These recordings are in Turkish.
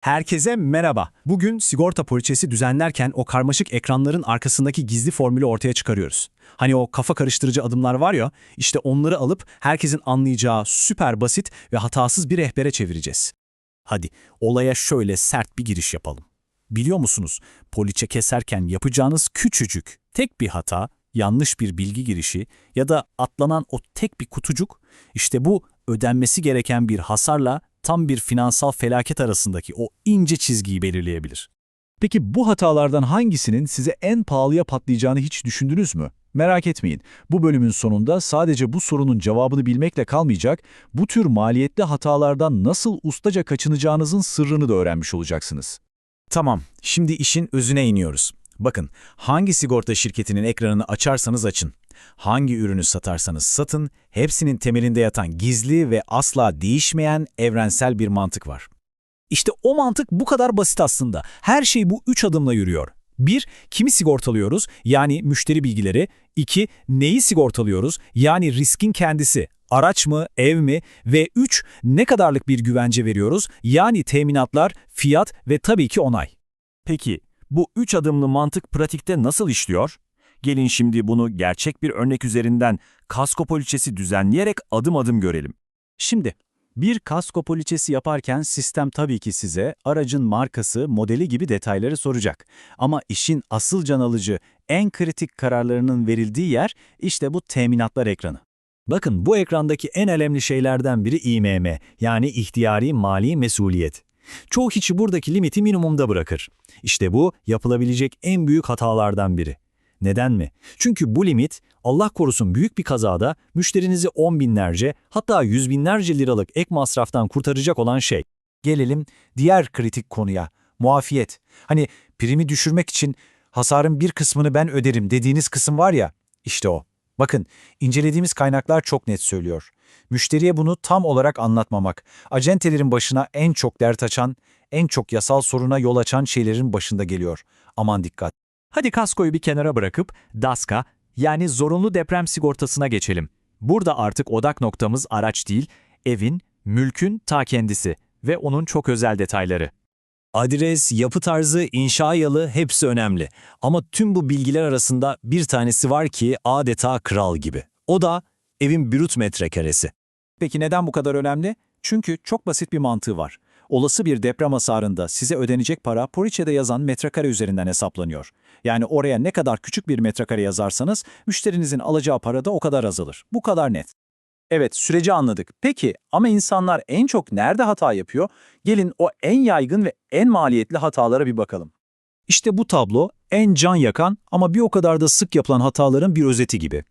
Herkese merhaba. Bugün sigorta poliçesi düzenlerken o karmaşık ekranların arkasındaki gizli formülü ortaya çıkarıyoruz. Hani o kafa karıştırıcı adımlar var ya, işte onları alıp herkesin anlayacağı süper basit ve hatasız bir rehbere çevireceğiz. Hadi olaya şöyle sert bir giriş yapalım. Biliyor musunuz, poliçe keserken yapacağınız küçücük, tek bir hata, yanlış bir bilgi girişi ya da atlanan o tek bir kutucuk, işte bu ödenmesi gereken bir hasarla tam bir finansal felaket arasındaki o ince çizgiyi belirleyebilir. Peki bu hatalardan hangisinin size en pahalıya patlayacağını hiç düşündünüz mü? Merak etmeyin, bu bölümün sonunda sadece bu sorunun cevabını bilmekle kalmayacak, bu tür maliyetli hatalardan nasıl ustaca kaçınacağınızın sırrını da öğrenmiş olacaksınız. Tamam, şimdi işin özüne iniyoruz. Bakın, hangi sigorta şirketinin ekranını açarsanız açın, hangi ürünü satarsanız satın, hepsinin temelinde yatan gizli ve asla değişmeyen evrensel bir mantık var. İşte o mantık bu kadar basit aslında. Her şey bu üç adımla yürüyor. 1. Kimi sigortalıyoruz? Yani müşteri bilgileri. 2. Neyi sigortalıyoruz? Yani riskin kendisi. Araç mı, ev mi? Ve 3. Ne kadarlık bir güvence veriyoruz? Yani teminatlar, fiyat ve tabii ki onay. Peki, bu üç adımlı mantık pratikte nasıl işliyor? Gelin şimdi bunu gerçek bir örnek üzerinden kasko poliçesi düzenleyerek adım adım görelim. Şimdi, bir kasko poliçesi yaparken sistem tabii ki size aracın markası, modeli gibi detayları soracak. Ama işin asıl can alıcı, en kritik kararlarının verildiği yer işte bu teminatlar ekranı. Bakın bu ekrandaki en önemli şeylerden biri İMM yani ihtiyari mali mesuliyet. Çoğu kişi buradaki limiti minimumda bırakır. İşte bu yapılabilecek en büyük hatalardan biri. Neden mi? Çünkü bu limit Allah korusun büyük bir kazada müşterinizi on binlerce hatta yüz binlerce liralık ek masraftan kurtaracak olan şey. Gelelim diğer kritik konuya, muafiyet. Hani primi düşürmek için hasarın bir kısmını ben öderim dediğiniz kısım var ya, işte o. Bakın, incelediğimiz kaynaklar çok net söylüyor. Müşteriye bunu tam olarak anlatmamak, acentelerin başına en çok dert açan, en çok yasal soruna yol açan şeylerin başında geliyor. Aman dikkat. Hadi kaskoyu bir kenara bırakıp DASK'a yani zorunlu deprem sigortasına geçelim. Burada artık odak noktamız araç değil, evin, mülkün ta kendisi ve onun çok özel detayları. Adres, yapı tarzı, inşa yalı hepsi önemli. Ama tüm bu bilgiler arasında bir tanesi var ki adeta kral gibi. O da evin brüt metrekaresi. Peki neden bu kadar önemli? Çünkü çok basit bir mantığı var. Olası bir deprem hasarında size ödenecek para poliçede yazan metrekare üzerinden hesaplanıyor. Yani oraya ne kadar küçük bir metrekare yazarsanız müşterinizin alacağı para da o kadar azalır. Bu kadar net. Evet, süreci anladık. Peki ama insanlar en çok nerede hata yapıyor? Gelin o en yaygın ve en maliyetli hatalara bir bakalım. İşte bu tablo en can yakan ama bir o kadar da sık yapılan hataların bir özeti gibi.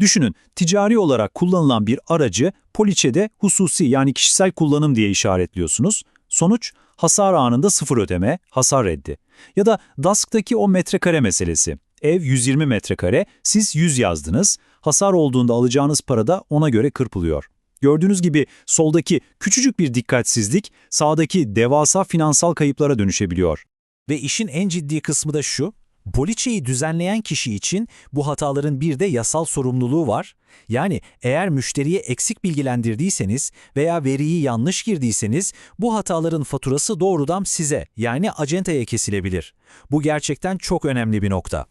Düşünün, ticari olarak kullanılan bir aracı poliçede hususi yani kişisel kullanım diye işaretliyorsunuz. Sonuç, hasar anında sıfır ödeme, hasar reddi. Ya da DASK'taki o metrekare meselesi. Ev 120 metrekare, siz 100 yazdınız. Hasar olduğunda alacağınız para da ona göre kırpılıyor. Gördüğünüz gibi soldaki küçücük bir dikkatsizlik sağdaki devasa finansal kayıplara dönüşebiliyor. Ve işin en ciddi kısmı da şu, poliçeyi düzenleyen kişi için bu hataların bir de yasal sorumluluğu var. Yani eğer müşteriye eksik bilgilendirdiyseniz veya veriyi yanlış girdiyseniz bu hataların faturası doğrudan size yani acentaya kesilebilir. Bu gerçekten çok önemli bir nokta.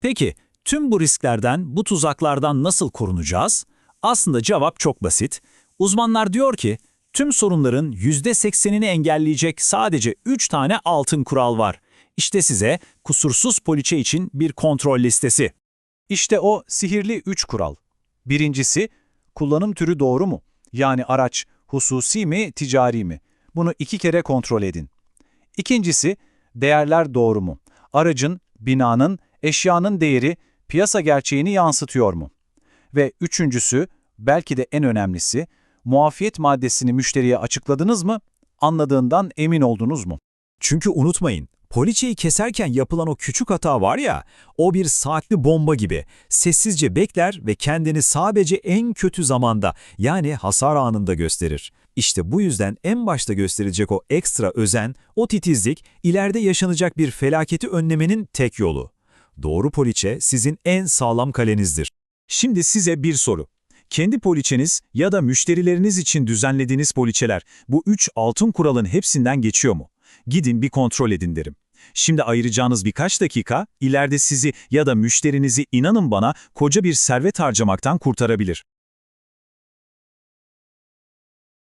Peki tüm bu risklerden, bu tuzaklardan nasıl korunacağız? Aslında cevap çok basit. Uzmanlar diyor ki tüm sorunların %80'ini engelleyecek sadece 3 tane altın kural var. İşte size kusursuz poliçe için bir kontrol listesi. İşte o sihirli 3 kural. Birincisi, kullanım türü doğru mu? Yani araç hususi mi, ticari mi? Bunu iki kere kontrol edin. İkincisi, değerler doğru mu? Aracın, binanın, eşyanın değeri piyasa gerçeğini yansıtıyor mu? Ve üçüncüsü, belki de en önemlisi, muafiyet maddesini müşteriye açıkladınız mı? Anladığından emin oldunuz mu? Çünkü unutmayın, poliçeyi keserken yapılan o küçük hata var ya, o bir saatli bomba gibi. Sessizce bekler ve kendini sadece en kötü zamanda yani hasar anında gösterir. İşte bu yüzden en başta gösterilecek o ekstra özen, o titizlik ileride yaşanacak bir felaketi önlemenin tek yolu. Doğru poliçe sizin en sağlam kalenizdir. Şimdi size bir soru. Kendi poliçeniz ya da müşterileriniz için düzenlediğiniz poliçeler bu üç altın kuralın hepsinden geçiyor mu? Gidin bir kontrol edin derim. Şimdi ayıracağınız birkaç dakika ileride sizi ya da müşterinizi inanın bana koca bir servet harcamaktan kurtarabilir.